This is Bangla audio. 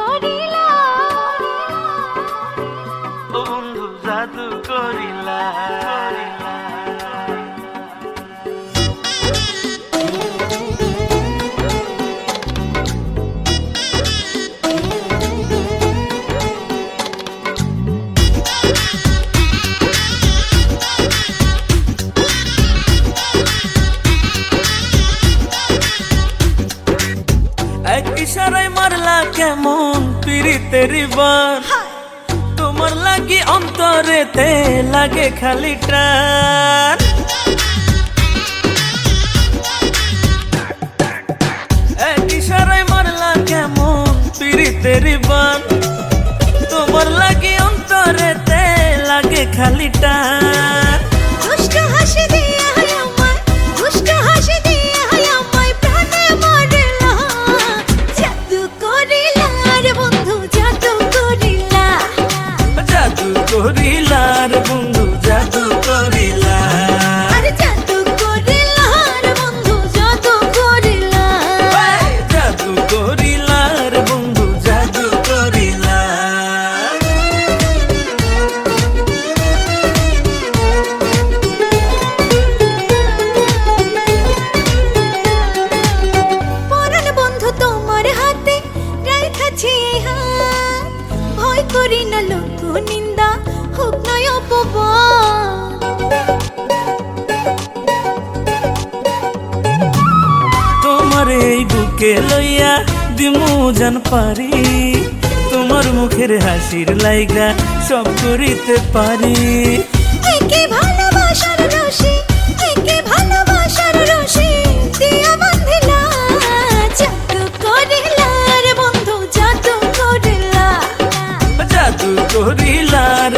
করিলা ইশারায় মারলা কেমন পিরিতের বান তোমার লাগি অন্তরেতে লাগে খালি টান। ইশারায় মারলা কেমন পিরিতের বান তোমার লাগি অন্তরেতে লাগে খালি টান। করিলা রে বন্ধু জাদু করি না লোক নিন্দা হোক নয় অপবাদ তোমার এই বুকে লইয়া দিমু জান পারি তোমার মুখের হাসির লাইগা সব করিতে পারি। একে ভালোবাসার শরীর আর